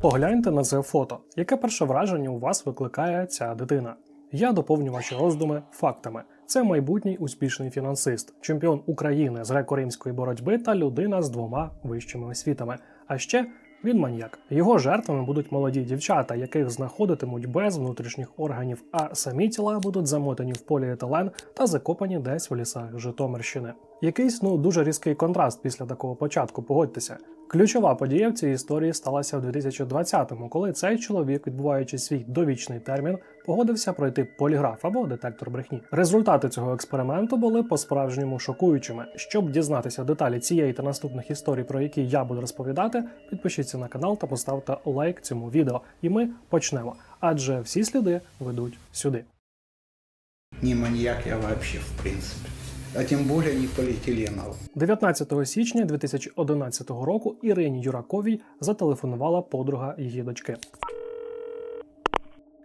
Погляньте на це фото. Яке перше враження у вас викликає ця дитина? Я доповню ваші роздуми фактами. Це майбутній успішний фінансист, чемпіон України з греко-римської боротьби та людина з двома вищими освітами. А ще він маніяк. Його жертвами будуть молоді дівчата, яких знаходитимуть без внутрішніх органів, а самі тіла будуть замотані в поліетилен та закопані десь в лісах Житомирщини. Якийсь ну дуже різкий контраст після такого початку. Погодьтеся. Ключова подія в цій історії сталася в 2020-му, коли цей чоловік, відбуваючи свій довічний термін, погодився пройти поліграф або детектор брехні. Результати цього експерименту були по-справжньому шокуючими. Щоб дізнатися деталі цієї та наступних історій, про які я буду розповідати, підпишіться на канал та поставте лайк цьому відео. І ми почнемо. Адже всі сліди ведуть сюди. Не маньяк я вообще, в принципе. А тим більше не поліетиленов. 19 січня 2011 року Ірині Юраковій зателефонувала подруга її дочки.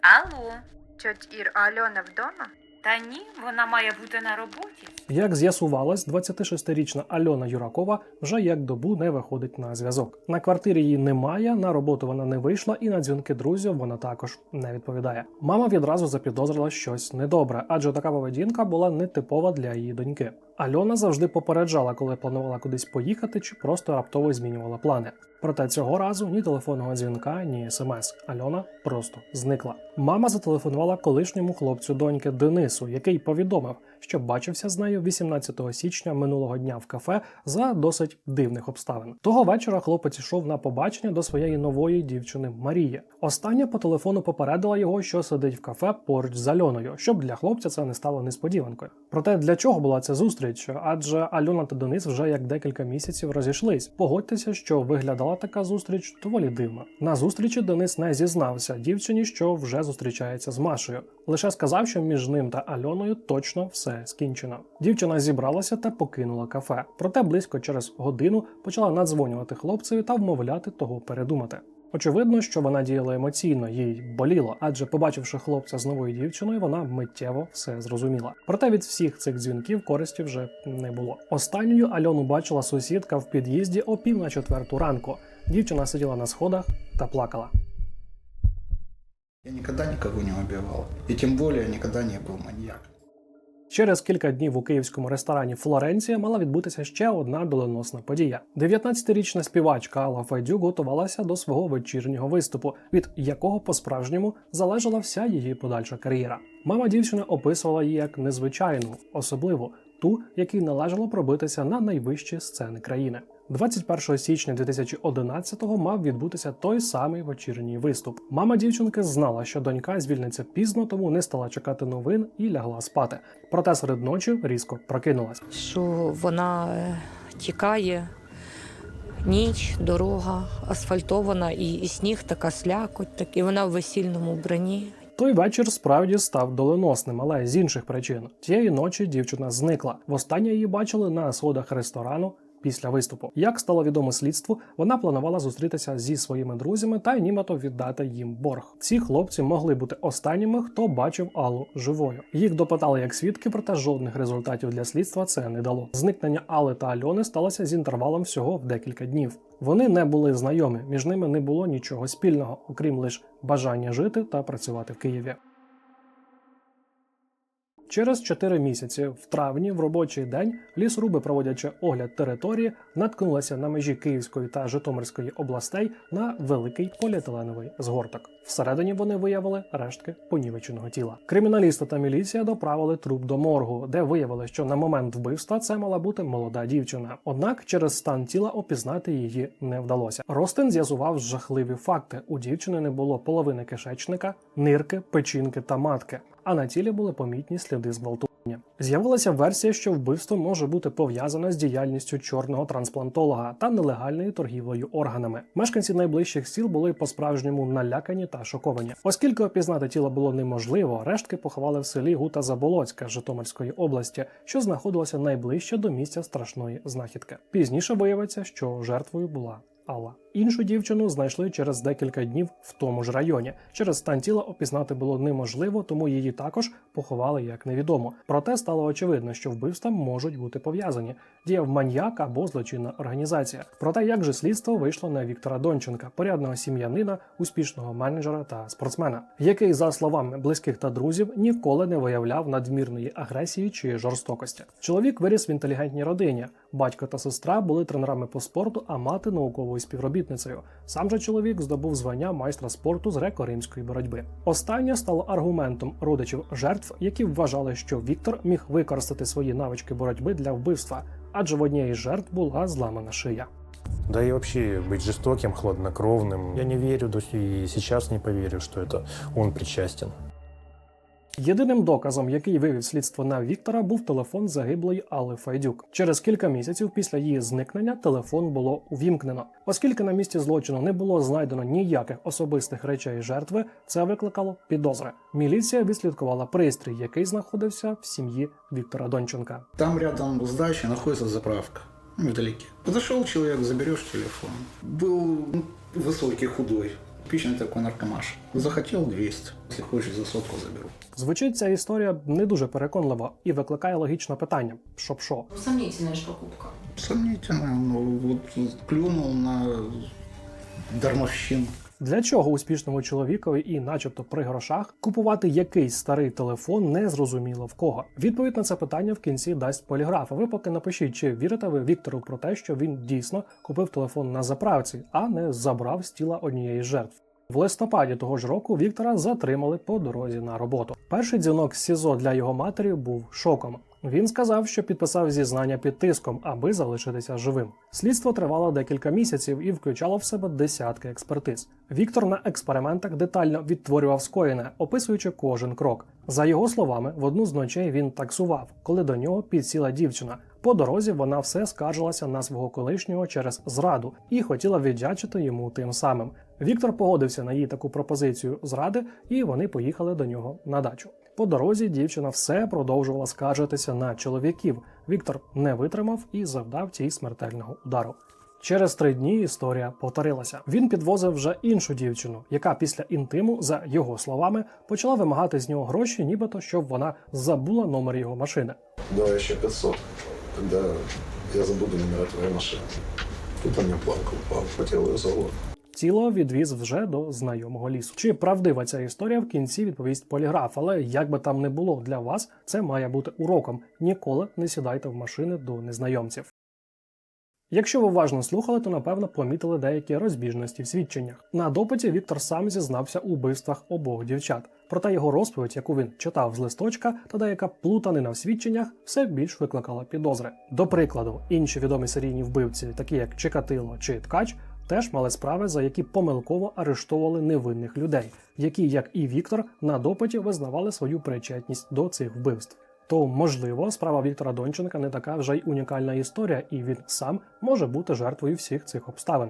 Алло, тьоть Ір, Альона вдома? Та ні, вона має бути на роботі. Як з'ясувалось, 26-річна Альона Юракова вже як добу не виходить на зв'язок. На квартирі її немає, на роботу вона не вийшла, і на дзвінки друзів вона також не відповідає. Мама відразу запідозрила щось недобре, адже така поведінка була нетипова для її доньки. Альона завжди попереджала, коли планувала кудись поїхати чи просто раптово змінювала плани. Проте цього разу ні телефонного дзвінка, ні смс. Альона просто зникла. Мама зателефонувала колишньому хлопцю доньки Денису, який повідомив, що бачився з нею 18 січня минулого дня в кафе за досить дивних обставин. Того вечора хлопець йшов на побачення до своєї нової дівчини Марії. Остання по телефону попередила його, що сидить в кафе поруч з Альоною, щоб для хлопця це не стало несподіванкою. Проте для чого була ця зустріч? Адже Альона та Денис вже як декілька місяців розійшлись. Погодьтеся, що виглядала така зустріч доволі дивно. На зустрічі Денис не зізнався дівчині, що вже зустрічається з Машею. Лише сказав, що між ним та Альоною точно все скінчено. Дівчина зібралася та покинула кафе. Проте близько через годину почала надзвонювати хлопцеві та вмовляти того передумати. Очевидно, що вона діяла емоційно, їй боліло, адже побачивши хлопця з новою дівчиною, вона миттєво все зрозуміла. Проте від всіх цих дзвінків користі вже не було. Останньою Альону бачила сусідка в під'їзді о пів на четверту ранку. Дівчина сиділа на сходах та плакала. Я никогда никого не убивал. И тем более никогда не был маньяком. Через кілька днів у київському ресторані Флоренція мала відбутися ще одна доленосна подія. 19-річна співачка Алла Файдюк готувалася до свого вечірнього виступу, від якого по-справжньому залежала вся її подальша кар'єра. Мама дівчини описувала її як незвичайну, особливу, ту, якій належало пробитися на найвищі сцени країни. 21 січня 2011-го мав відбутися той самий вечірній виступ. Мама дівчинки знала, що донька звільниться пізно, тому не стала чекати новин і лягла спати. Проте серед ночі різко прокинулась. що вона е, тікає. Ніч, дорога асфальтована, і, і сніг така слякоть, так, і вона в весільному вбранні. Той вечір справді став доленосним, але з інших причин. Тієї ночі дівчина зникла. Востаннє її бачили на сходах ресторану. Після виступу, як стало відомо слідству, вона планувала зустрітися зі своїми друзями та нібито віддати їм борг. Ці хлопці могли бути останніми, хто бачив Аллу живою. Їх допитали як свідки, проте жодних результатів для слідства це не дало. Зникнення Алли та Альони сталося з інтервалом всього в декілька днів. Вони не були знайомі, між ними не було нічого спільного, окрім лише бажання жити та працювати в Києві. Через 4 місяці в травні в робочий день лісруби, проводячи огляд території, наткнулися на межі Київської та Житомирської областей на великий поліетиленовий згорток. Всередині вони виявили рештки понівеченого тіла. Криміналісти та міліція доправили труп до моргу, де виявили, що на момент вбивства це мала бути молода дівчина. Однак через стан тіла опізнати її не вдалося. Ростин з'ясував жахливі факти: у дівчини не було половини кишечника, нирки, печінки та матки а на тілі були помітні сліди зґвалтування. З'явилася версія, що вбивство може бути пов'язане з діяльністю чорного трансплантолога та нелегальною торгівлею органами. Мешканці найближчих сіл були по-справжньому налякані та шоковані. Оскільки опізнати тіло було неможливо, рештки поховали в селі Гута Заболоцька Житомирської області, що знаходилося найближче до місця страшної знахідки. Пізніше виявиться, що жертвою була Алла Іншу дівчину знайшли через декілька днів в тому ж районі. Через стан тіла опізнати було неможливо, тому її також поховали як невідомо. Проте стало очевидно, що вбивства можуть бути пов'язані. Діяв маньяк або злочинна організація. Проте як же слідство вийшло на Віктора Донченка, порядного сім'янина, успішного менеджера та спортсмена, який, за словами близьких та друзів, ніколи не виявляв надмірної агресії чи жорстокості. Чоловік виріс в інтелігентній родині. Батько та сестра були тренерами по спорту, а мати науковою співробітницею Сам же чоловік здобув звання майстра спорту з греко-римської боротьби. Останнє стало аргументом родичів жертв, які вважали, що Віктор міг використати свої навички боротьби для вбивства, адже в однієї з жертв була зламана шия. Да и вообще быть жестоким, хладнокровным. Я не верю до с- и сейчас не поверю, что это он причастен. Єдиним доказом, який вивів слідство на Віктора, був телефон загиблої Алли Файдюк. Через кілька місяців після її зникнення телефон було увімкнено. Оскільки на місці злочину не було знайдено ніяких особистих речей жертви, це викликало підозри. Міліція відслідкувала пристрій, який знаходився в сім'ї Віктора Донченка. Там рядом с дачей находится заправка. Невдалеке. Подошел человек, заберешь телефон. Был ну, высокий, худой. Типичный такий наркомаш. Захотів 200. Якщо хочеш, за сотку заберу. Звучить ця історія не дуже переконливо і викликає логічне питання: щоб що? Сомнительная ж покупка. Сомнительно, Ну, от клюнув на дармовщину. Для чого успішному чоловікові і, начебто, при грошах купувати якийсь старий телефон незрозуміло в кого? Відповідь на це питання в кінці дасть поліграф. Ви поки напишіть, чи вірите ви Віктору про те, що він дійсно купив телефон на заправці, а не забрав з тіла однієї жертв. В листопаді того ж року Віктора затримали по дорозі на роботу. Перший дзвінок з СІЗО для його матері був шоком. Він сказав, що підписав зізнання під тиском, аби залишитися живим. Слідство тривало декілька місяців і включало в себе десятки експертиз. Віктор на експериментах детально відтворював скоєне, описуючи кожен крок. За його словами, в одну з ночей він таксував, коли до нього підсіла дівчина. По дорозі вона все скаржилася на свого колишнього через зраду і хотіла віддячити йому тим самим. Віктор погодився на її таку пропозицію зради, і вони поїхали до нього на дачу. По дорозі дівчина все продовжувала скаржитися на чоловіків. Віктор не витримав і завдав тій смертельного удару. Через три дні історія повторилася. Він підвозив вже іншу дівчину, яка після інтиму, за його словами, почала вимагати з нього гроші, нібито щоб вона забула номер його машини. Давай еще 500, когда я забуду номера твоей машины. Тут у меня планка упала, хотел ее залог. Тіло відвіз вже до знайомого лісу. Чи правдива ця історія в кінці відповість поліграф, але як би там не було для вас, це має бути уроком. Ніколи не сідайте в машини до незнайомців. Якщо ви уважно слухали, то напевно помітили деякі розбіжності в свідченнях. На допиті Віктор сам зізнався у вбивствах обох дівчат. Проте його розповідь, яку він читав з листочка, та деяка плутанина в свідченнях, все більш викликала підозри. До прикладу, інші відомі серійні вбивці, такі як Чикатило чи Ткач, теж мали справи, за які помилково арештовували невинних людей, які, як і Віктор, на допиті визнавали свою причетність до цих вбивств. То, можливо, справа Віктора Донченка не така вже й унікальна історія, і він сам може бути жертвою всіх цих обставин.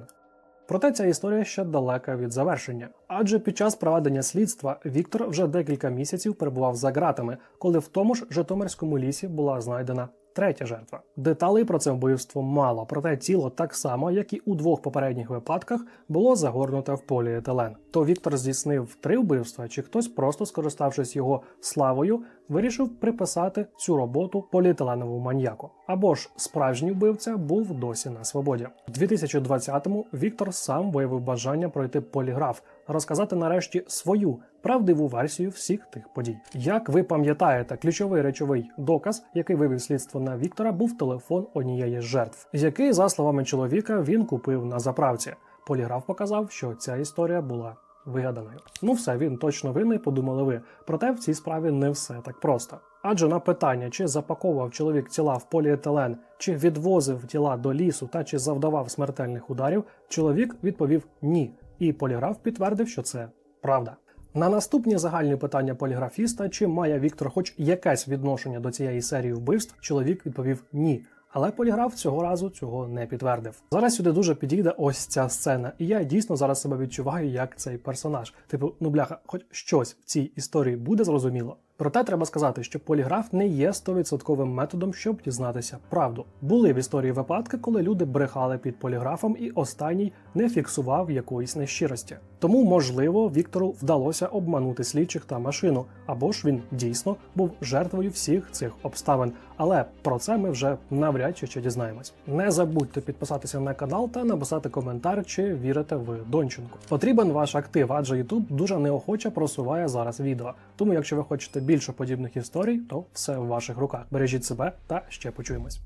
Проте ця історія ще далека від завершення. Адже під час проведення слідства Віктор вже декілька місяців перебував за ґратами, коли в тому ж Житомирському лісі була знайдена третя жертва. Деталей про це вбивство мало, проте тіло так само, як і у двох попередніх випадках, було загорнуте в поліетилен. То Віктор здійснив три вбивства, чи хтось, просто скориставшись його славою, вирішив приписати цю роботу поліетиленовому маньяку. Або ж справжній вбивця був досі на свободі. У 2020-му Віктор сам виявив бажання пройти поліграф, розказати нарешті свою правдиву версію всіх тих подій. Як ви пам'ятаєте, ключовий речовий доказ, який вивів слідство на Віктора, був телефон однієї з жертв, який, за словами чоловіка, він купив на заправці. Поліграф показав, що ця історія була вигаданою. Ну все, він точно винний, подумали ви. Проте в цій справі не все так просто. Адже на питання, чи запаковував чоловік тіла в поліетилен, чи відвозив тіла до лісу та чи завдавав смертельних ударів, чоловік відповів ні. І поліграф підтвердив, що це правда. На наступні загальні питання поліграфіста, чи має Віктор хоч якесь відношення до цієї серії вбивств, чоловік відповів ні. Але поліграф цього разу цього не підтвердив. Зараз сюди дуже підійде ось ця сцена, і я дійсно зараз себе відчуваю як цей персонаж. Типу, ну бляха, хоч щось в цій історії буде зрозуміло. Проте треба сказати, що поліграф не є 100% методом, щоб дізнатися правду. Були в історії випадки, коли люди брехали під поліграфом, і останній не фіксував якоїсь нещирості. Тому, можливо, Віктору вдалося обманути слідчих та машину, або ж він дійсно був жертвою всіх цих обставин. Але про це ми вже навряд чи ще дізнаємось. Не забудьте підписатися на канал та написати коментар, чи вірите ви Донченку. Потрібен ваш актив, адже YouTube дуже неохоче просуває зараз відео. Тому, якщо ви хочете більше подібних історій, то все в ваших руках. Бережіть себе та ще почуємось.